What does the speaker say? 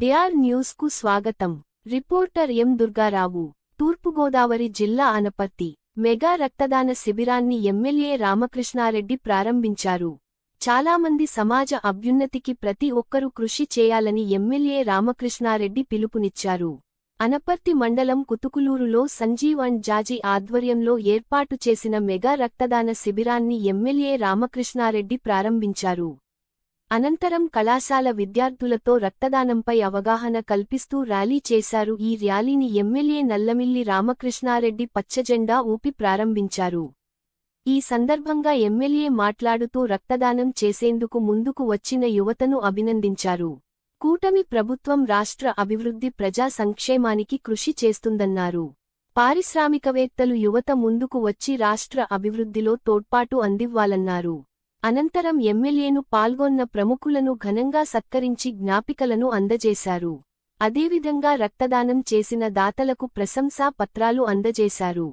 DR న్యూస్కు స్వాగతం. Reporter ఎం దుర్గారావు తూర్పుగోదావరి జిల్లా అనపర్తి మెగా రక్తదాన శిబిరాన్ని ఎమ్మెల్యే రామకృష్ణారెడ్డి ప్రారంభించారు. చాలామంది సమాజ అభ్యున్నతికి ప్రతి ఒక్కరూ కృషి చేయాలని ఎమ్మెల్యే రామకృష్ణారెడ్డి పిలుపునిచ్చారు. అనపర్తి మండలం కుతుకులూరులో సంజీవ్ అండ్ జాజీ ఆధ్వర్యంలో ఏర్పాటు చేసిన మెగా రక్తదాన శిబిరాన్ని ఎమ్మెల్యే రామకృష్ణారెడ్డి ప్రారంభించారు. అనంతరం కళాశాల విద్యార్థులతో రక్తదానంపై అవగాహన కల్పిస్తూ ర్యాలీ చేశారు. ఈ ర్యాలీని ఎమ్మెల్యే నల్లమిల్లి రామకృష్ణారెడ్డి పచ్చజెండా ఊపి ప్రారంభించారు. ఈ సందర్భంగా ఎమ్మెల్యే మాట్లాడుతూ రక్తదానం చేసేందుకు ముందుకు వచ్చిన యువతను అభినందించారు. కూటమి ప్రభుత్వం రాష్ట్ర అభివృద్ధి ప్రజా సంక్షేమానికి కృషి చేస్తుందన్నారు. పారిశ్రామికవేత్తలు యువత ముందుకు వచ్చి రాష్ట్ర అభివృద్ధిలో తోడ్పాటు అందివ్వాలన్నారు. అనంతరం ఎమ్మెల్యేను పాల్గొన్న ప్రముఖులను ఘనంగా సత్కరించి జ్ఞాపికలను అందజేశారు. అదేవిధంగా రక్తదానం చేసిన దాతలకు ప్రశంసా పత్రాలు అందజేశారు.